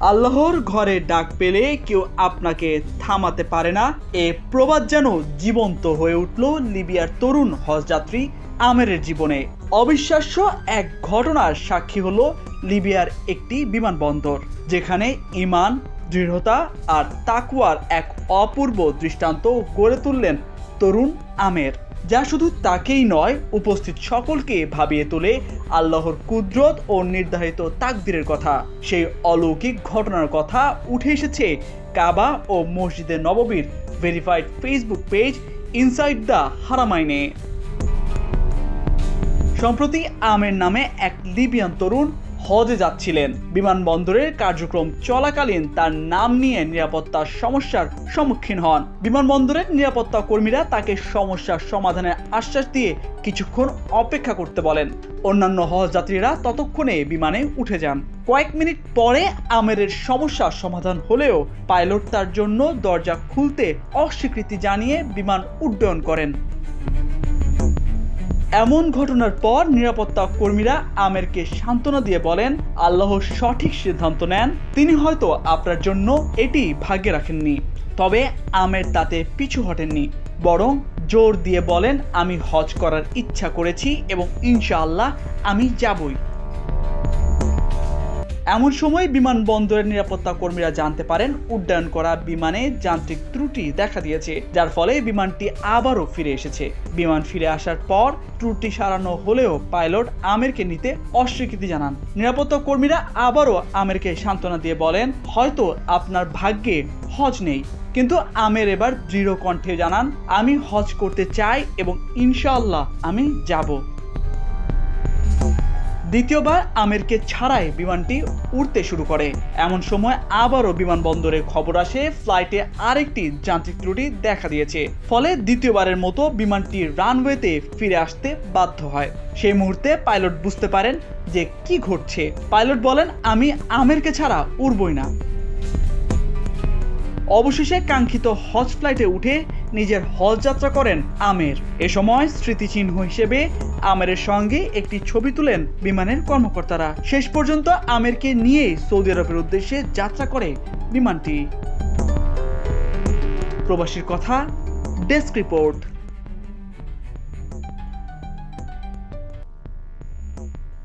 আল্লাহর ঘরে ডাক পেলে কেউ আপনাকে থামাতে পারে না। এ প্রবাদ যেন জীবন্ত হয়ে উঠল লিবিয়ার তরুণ হজযাত্রী আমেরের জীবনে। অবিশ্বাস্য এক ঘটনার সাক্ষী হলো লিবিয়ার একটি বিমানবন্দর, যেখানে ইমান, দৃঢ়তা আর তাকুয়ার এক অপূর্ব দৃষ্টান্ত গড়ে তুললেন তরুণ আমের। যা শুধু তাকেই নয়, উপস্থিত সকলকে ভাবিয়ে তোলে আল্লাহর কুদরত ও নির্ধারিত তাকদিরের কথা। সেই অলৌকিক ঘটনার কথা উঠে এসেছে কাবা ও মসজিদে নববীর verified Facebook page inside the হারামাইনে সম্প্রতি আমের নামে এক লিবিয়ান তরুণ হজে যাচ্ছিলেন। বিমানবন্দরের কার্যক্রম চলাকালীন তার নাম নিয়ে নিরাপত্তার সমস্যার সম্মুখীন হন। বিমানবন্দরের নিরাপত্তা কর্মীরা তাকে সমস্যার সমাধানের আশ্বাস দিয়ে কিছুক্ষণ অপেক্ষা করতে বলেন। অন্যান্য হজ যাত্রীরা ততক্ষণে বিমানে উঠে যান। কয়েক মিনিট পরে আমেরের সমস্যার সমাধান হলেও পাইলট তার জন্য দরজা খুলতে অস্বীকৃতি জানিয়ে বিমান উড্ডয়ন করেন। এমন ঘটনার পর নিরাপত্তা কর্মীরা আমেরকে সান্ত্বনা দিয়ে বলেন, আল্লাহ সঠিক সিদ্ধান্ত নেন, তিনি হয়তো আপনার জন্য এটি ভাগ্যে রাখেননি। তবে আমের তাতে পিছু হটেননি, বরং জোর দিয়ে বলেন, আমি হজ করার ইচ্ছা করেছি এবং ইনশাআল্লাহ আমি যাবই। এমন সময় বিমানবন্দরের নিরাপত্তা কর্মীরা জানতে পারেন উড্ডয়ন করা বিমানে যান্ত্রিক ত্রুটি দেখা দিয়েছে, যার ফলে বিমানটি আবারও ফিরে এসেছে। বিমান ফিরে আসার পর ত্রুটি সারানো হলেও পাইলট আমেরকে নিতে অস্বীকৃতি জানান। নিরাপত্তা কর্মীরা আবারও আমেরকে সান্ত্বনা দিয়ে বলেন, হয়তো আপনার ভাগ্যে হজ নেই। কিন্তু আমের এবার দৃঢ় কণ্ঠে জানান, আমি হজ করতে চাই এবং ইনশাল্লাহ আমি যাব। দ্বিতীয়বার আমেরকে ছাড়াই বিমানটি উড়তে শুরু করে। এমন সময় আবারও বিমানবন্দরে খবর আসে, ফ্লাইটে আরেকটি যান্ত্রিক ত্রুটি দেখা দিয়েছে। ফলে দ্বিতীয়বারের মতো বিমানটি রানওয়েতে ফিরে আসতে বাধ্য হয়। সেই মুহূর্তে পাইলট বুঝতে পারেন যে কি ঘটছে। পাইলট বলেন, আমি আমেরকে ছাড়া উড়বই না। অবশেষে কাঙ্ক্ষিত হজ ফ্লাইটে উঠে নিজের হল যাত্রা করেন আমের। এ সময় স্মৃতিচিহ্ন হিসেবে আমেরের সঙ্গে একটি ছবি তুলেন বিমানের কর্মকর্তারা। শেষ পর্যন্ত আমেরকে নিয়ে সৌদি আরবের উদ্দেশ্যে যাত্রা করে বিমানটি। প্রবাসীর কথা, ডেস্ক রিপোর্ট।